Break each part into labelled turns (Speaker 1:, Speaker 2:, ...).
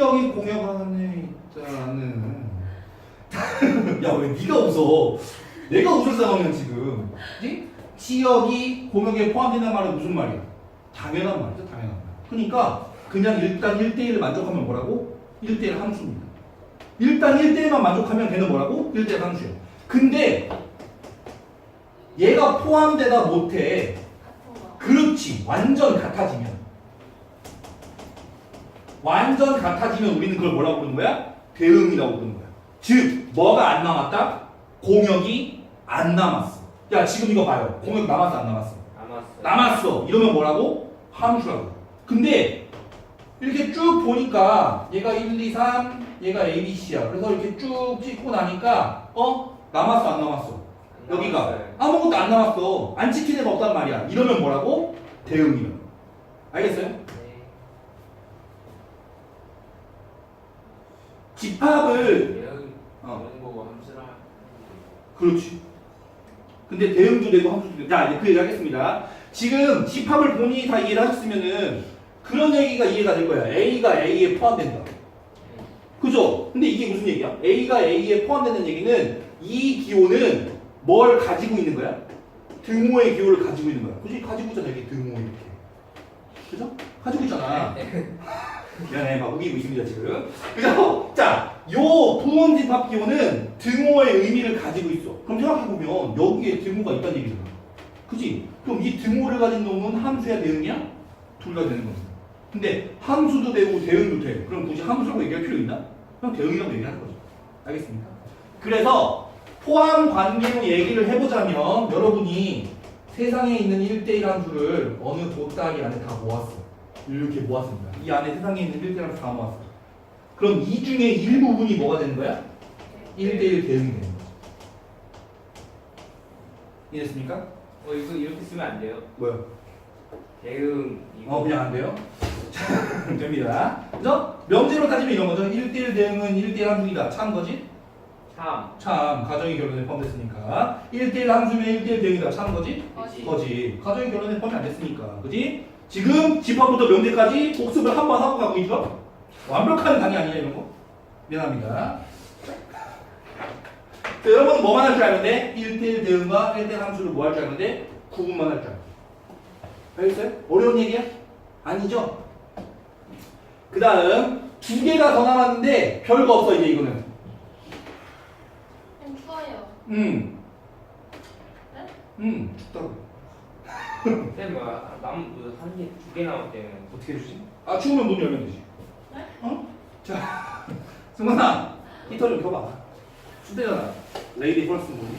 Speaker 1: 여기 공여관에 있다는 야 왜 네가 웃어 내가 웃을 상황이야 지금 그지? 지역이 공역에 포함된다는 말은 무슨 말이야? 당연한 말이죠 당연한 말 그러니까 그냥 일단 1대1을 만족하면 뭐라고? 1대1 함수입니다 일단 1대1만 만족하면 걔는 뭐라고? 1대1 함수예요 근데 얘가 포함되다 못해 그렇지 완전 같아지면 완전 같아지면 우리는 그걸 뭐라고 부르는 거야? 대응이라고 부르는 거야 즉 뭐가 안 남았다? 공역이 안 남았어 야 지금 이거 봐요 공역 남았어 안 남았어?
Speaker 2: 남았어요.
Speaker 1: 남았어 이러면 뭐라고? 함수라고 근데 이렇게 쭉 보니까 얘가 1, 2, 3 얘가 A, B, C야 그래서 이렇게 쭉 찍고 나니까 어? 남았어 안 남았어?
Speaker 2: 안
Speaker 1: 여기가
Speaker 2: 남았어요.
Speaker 1: 아무것도 안 남았어 안 찍힌 애가 없단 말이야 이러면 뭐라고? 대응이라고 알겠어요?
Speaker 2: 네.
Speaker 1: 집합을
Speaker 2: 대응이
Speaker 1: 어.
Speaker 2: 함수라.
Speaker 1: 그렇지. 근데 대응도 되고 함수도 되고. 자, 이제 그 얘기 하겠습니다. 지금 집합을 본인이 다 이해를 하셨으면은 그런 얘기가 이해가 될 거야. A가 A에 포함된다. 그죠? 근데 이게 무슨 얘기야? A가 A에 포함되는 얘기는 이 기호는 뭘 가지고 있는 거야? 등호의 기호를 가지고 있는 거야. 그지? 가지고 있잖아, 여기 등호 이렇게. 그죠? 가지고 있잖아. 미안해, 막 우기고 있습니다, 지금. 그래서, 자, 요 부원 집합 기호는 등호의 의미를 가지고 있어. 그럼 생각해보면, 여기에 등호가 있다는 얘기잖아. 그지? 그럼 이 등호를 가진 놈은 함수야, 대응이야? 둘 다 되는 겁니다. 근데 함수도 되고 대응도 돼. 그럼 굳이 함수라고 얘기할 필요 있나? 그냥 대응이라고 얘기하는 거죠. 알겠습니까? 그래서 포함 관계로 얘기를 해보자면 여러분이 세상에 있는 1대1 함수를 어느 보따리 안에 다 모았어요. 이렇게 모았습니다. 이 안에 세상에 있는 1대1 함수 다 모았어요. 그럼 이 중에 일부분이 뭐가 되는 거야? 1대1 대응이 되는 거죠. 이해됐습니까?
Speaker 2: 어 이거 이렇게 쓰면 안 돼요.
Speaker 1: 뭐야?
Speaker 2: 대응 이거.
Speaker 1: 어 그냥 안 돼요? 됩니다. 그죠? 명제로 따지면 이런 거죠. 1대1 대응은 1대1 함수이다. 참 거지?
Speaker 2: 참.
Speaker 1: 참 가정의 결론에 포함됐으니까 1대1 함수면 1대1 대응이다. 참 거지?
Speaker 2: 거지.
Speaker 1: 거지. 가정의 결론에 포함이 안 됐으니까. 그지? 지금 집합부터 명제까지 복습을 한 번 하고 가고 있죠? 완벽한 강의 아니냐 이런 거? 미안합니다. 자, 여러분은 뭐만 할 줄 아는데 1대1 대응과 1대1 함수를 뭐 할 줄 아는데 구분만 할줄 알아요. 알겠어요? 어려운 얘기야? 아니죠? 그 다음 두 개가 더 남았는데 별거 없어 이제 이거는.
Speaker 3: 좀 추워요.
Speaker 1: 음.
Speaker 3: 네?
Speaker 1: 음. 춥다고.
Speaker 2: 쌤 뭐야? 남한개 두 개 남았대요.
Speaker 1: 어떻게 해주지? 아 추우면 문 열면 되지.
Speaker 3: 네?
Speaker 1: 어? 자, 승관아, 히터 좀 켜봐. 춥대잖아. 레이디 퍼스트 문이.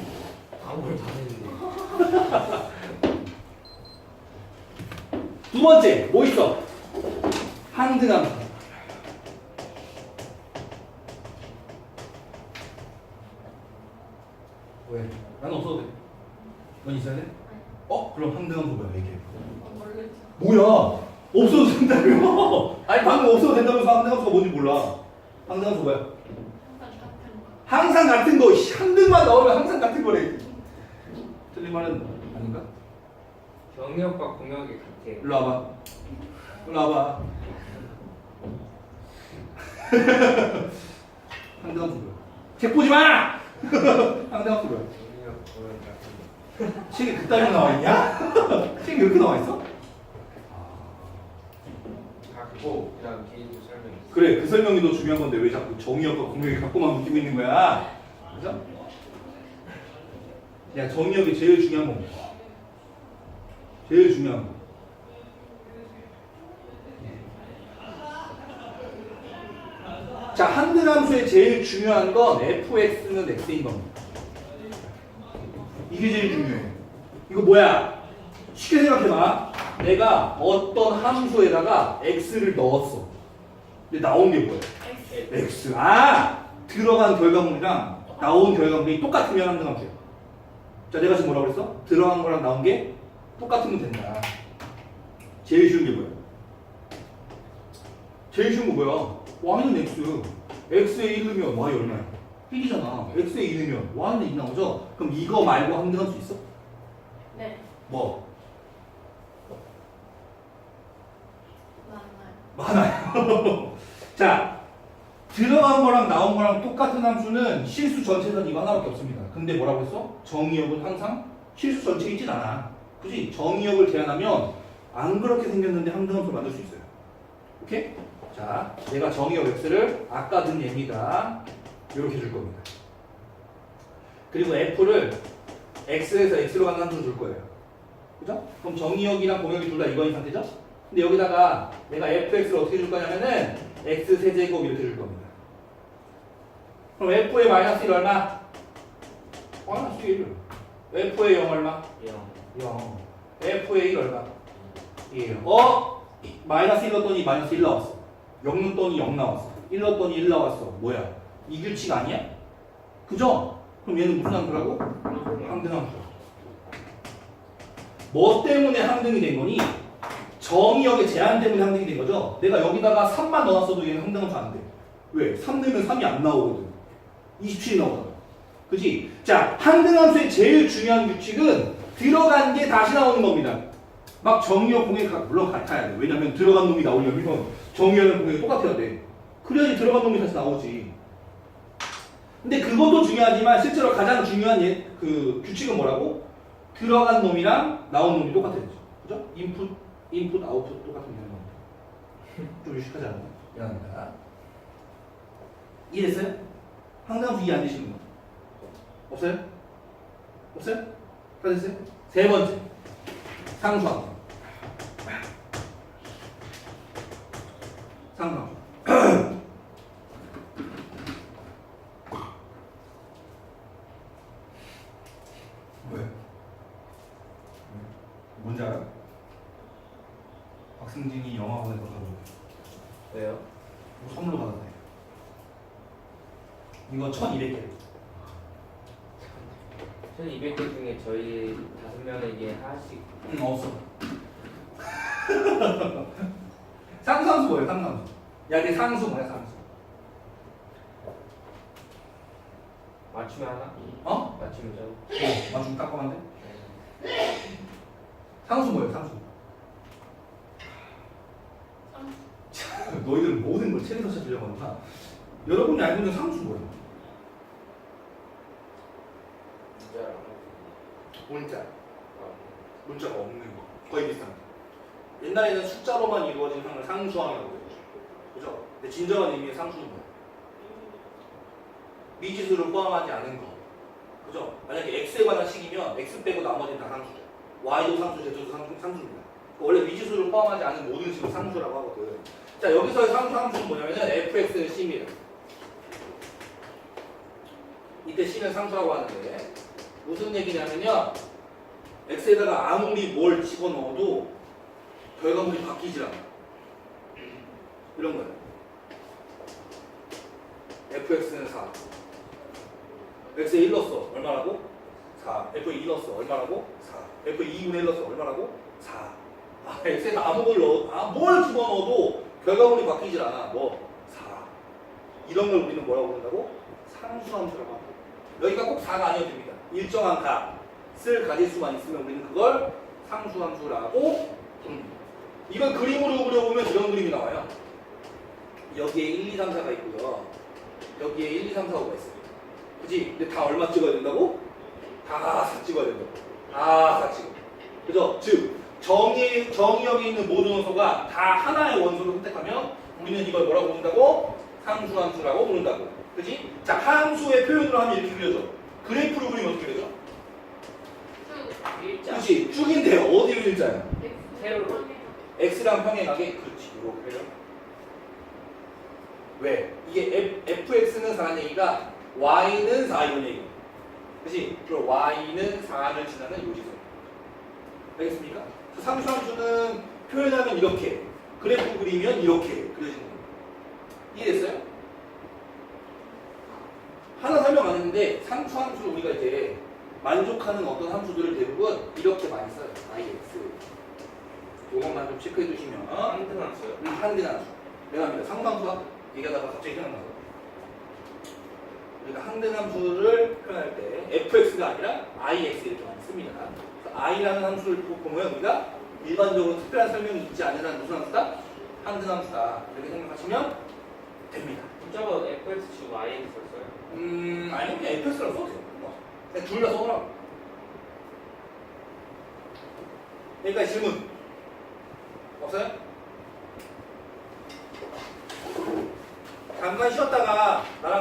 Speaker 2: 아무걸 다 했는데.
Speaker 1: 두 번째, 뭐 있어? 항등함수. 왜? 나는 없어도 돼. 넌 있어야 돼? 어? 그럼 항등함수 뭐야? 얘기해.
Speaker 3: 어.
Speaker 1: 뭐야? 없어도 된다며? 아니 방금 없어도 된다면서 항등함수가 뭔지 몰라. 항등함수 뭐야?
Speaker 3: 항상 같은 거.
Speaker 1: 항상 같은 거, 씨, 한 등만 나오면 항상 같은 거래. 틀린 말은 아닌가?
Speaker 2: 경역과 공역이 같아요.
Speaker 1: 일로 와봐. 일로 와봐. 항등함수 뭐야? 책 보지 마! 항등함수 뭐야?
Speaker 2: 경역 공역 같은
Speaker 1: 책에 그따위로 나와 있냐? 책에 이렇게 나와 있어?
Speaker 2: 거. 같고 그다음 개인도 설명.
Speaker 1: 그래, 그 설명이 더 중요한 건데 왜 자꾸 정의역과 공역이 갖고만 웃기고 있는 거야? 그죠? 야, 정의역이 제일 중요한 건 뭐야? 제일 중요한 거. 자, 한등함수의 제일 중요한 건 fx는 x인 겁니다. 이게 제일 중요해. 이거 뭐야? 쉽게 생각해봐. 내가 어떤 함수에다가 x를 넣었어. 근데 나온 게 뭐야?
Speaker 3: X.
Speaker 1: x. 아! 들어간 결과물이랑 나온 결과물이 똑같으면 함등함수야. 자, 내가 지금 뭐라고 그랬어? 들어간 거랑 나온 게 똑같으면 된다. 제일 쉬운 게 뭐야? 제일 쉬운 거 뭐야? y는 x. x에 1넣으면 y 얼마야? 1이잖아. x에 2 넣으면 y는 2 나오죠? 그럼 이거 말고 함등함수 있어?
Speaker 3: 네.
Speaker 1: 뭐?
Speaker 3: 많아요.
Speaker 1: 많아요. 자, 들어간 거랑 나온 거랑 똑같은 함수는 실수 전체에서는 이거 하나밖에 없습니다. 근데 뭐라고 했어? 정의역은 항상 실수 전체에 있진 않아. 그지? 정의역을 제한하면 안 그렇게 생겼는데 함수함수 만들 수 있어요. 오케이? 자, 내가 정의역 x를 아까 든 얘기가 이렇게 줄 겁니다. 그리고 f를 x에서 x로 가는 함수 줄 거예요. 그죠? 그럼 정의역이랑 공역이 둘 다 이거인 상태죠? 근데 여기다가 내가 fx를 어떻게 줄 거냐면은 x 세제곱 이렇게 줄 겁니다. 그럼 f의 마이너스 1 얼마? 마이너스 1. f의 0 얼마?
Speaker 2: 0
Speaker 1: 0. f의 1 얼마? 1. 어? 마이너스 1 넣었더니 마이너스 1 나왔어. 0 넣었더니 0 나왔어. 1 넣었더니 1 나왔어. 뭐야? 이 규칙 아니야? 그죠? 그럼 얘는 무슨 함수라고? 항등함수. 뭐 때문에 항등이 된 거니? 정의역의 제한 때문에 항등이 된 거죠? 내가 여기다가 3만 넣어놨어도 얘는 항등함수 안 돼. 왜? 3 넣으면 3이 안 나오거든. 27이 나오잖아. 그지? 자, 항등함수의 제일 중요한 규칙은 들어간 게 다시 나오는 겁니다. 막 정의역 가, 물론 같아야 돼. 왜냐면 들어간 놈이 나오려면 정의역이랑 공이 똑같아야 돼. 그래야지 들어간 놈이 다시 나오지. 근데 그것도 중요하지만 실제로 가장 중요한 예, 그 규칙은 뭐라고? 들어간 놈이랑 나온 놈이 똑같아야 되죠. 그죠? 인풋, 인풋, 아웃풋 똑같은 되는 겁니다. 좀 유식하지 않나요? 미안합니다. 이해됐어요? 이해 안 되시는 거? 없어요? 없어요? 다 됐어요? 세 번째. 상수함수. 상수함수. 왜? 뭔지 알아? 박승진이 영화관에서 가지고
Speaker 2: 왜요?
Speaker 1: 뭐 선물로 받았네. 이거 1,200개.
Speaker 2: 1200개 중에 저희 다섯 명에게 하나씩
Speaker 1: 응, 없어. 상수함수 뭐예요, 상수함수? 야, 내 상수 뭐야, 상수?
Speaker 2: 맞추면 하나?
Speaker 1: 어?
Speaker 2: 맞추면 저
Speaker 1: 어, 맞좀 깜깜한데? 상수 뭐예요, 상수? 너희들은 모든 걸 책에서 찾으려고 하는구나. 여러분이 알고 있는 상수 뭐예요?
Speaker 2: 문자랑
Speaker 1: 문자. 문자가 없는 거. 거의 비슷한 거. 옛날에는 숫자로만 이루어진 항을 상수항이라고 했죠. 그죠? 근데 진정한 의미의 상수는 뭐예요? 미지수를 포함하지 않은 거. 그죠? 만약에 x에 관한 식이면 x 빼고 나머지는 다 상수죠. y도 상수, z도 상수, 상수입니다. 원래 미지수를 포함하지 않은 모든 식을 상수라고 하거든. 자, 여기서의 상수 함수는 뭐냐면은 fx는 c입니다. 이때 c는 상수라고 하는데 무슨 얘기냐면요. x에다가 아무리 뭘 집어넣어도 결과물이 바뀌질 않아. 이런 거예요. fx는 4. x에 1 넣었어. 얼마라고? 4. f에 2 넣었어. 얼마라고? 4. f에 2분의 1 넣었어. 얼마라고? 4. 아, x에다 아무 걸 넣어, 아, 뭘 집어넣어도 결과물이 바뀌질 않아. 뭐? 4. 이런 걸 우리는 뭐라고 부른다고? 상수함수라고 합니다. 여기가 꼭 4가 아니어도 됩니다. 일정한 값을 가질 수만 있으면 우리는 그걸 상수함수라고 부릅니다. 이걸 그림으로 그려보면 이런 그림이 나와요. 여기에 1, 2, 3, 4가 있고요. 여기에 1, 2, 3, 4, 5가 있어요. 그지? 근데 다 얼마 찍어야 된다고? 다 4 찍어야 된다고. 다 4 찍어. 그죠? 즉, 정의, 정의역에 있는 모든 원소가 다 하나의 원소를 선택하면 우리는 이걸 뭐라고 부른다고? 상수함수라고 부른다고. 그지? 자, 함수의 표현으로 하면 이렇게 그려져. 그래프로 그리면 어떻게 되죠?
Speaker 2: 일자
Speaker 1: 그렇지. 쭉인데 어디로 일자야?
Speaker 2: 세로로.
Speaker 1: x랑 평행하게 그렇지. 이렇게. 왜? 이게 F, fx는 4는 얘기가 y는 4 이런 얘기. 그렇지? 그럼 y는 4를 지나는 요지선. 알겠습니까? 그 상수함수는 표현하면 이렇게, 그래프 그리면 이렇게 그려지는 거예요. 이해됐어요? 하나 설명 안 했는데 상수 함수를 우리가 이제 만족하는 어떤 함수들을 대부분 이렇게 많이 써요. ix. 요것만 좀 체크해 두시면
Speaker 2: 한등 함수요?
Speaker 1: 음, 한근 함수. 내가 합니다. 상수함수가 얘기하다가 갑자기 생각나서. 우리가 항등 함수를 표현할 때 fx가 아니라 ix 이렇게 많이 씁니다. i라는 함수를 보면 우리가 일반적으로 특별한 설명이 있지 않는 한 무슨 함수다? 항등 함수다. 이렇게 생각하시면 됩니다.
Speaker 2: 숫자가 fx 주 y 있었어요?
Speaker 1: 음, 아니 그냥 fx라고 써도 돼요. 그냥 둘 다 써보라고. 여기까지 질문. 없어요? 잠깐 쉬었다가 나랑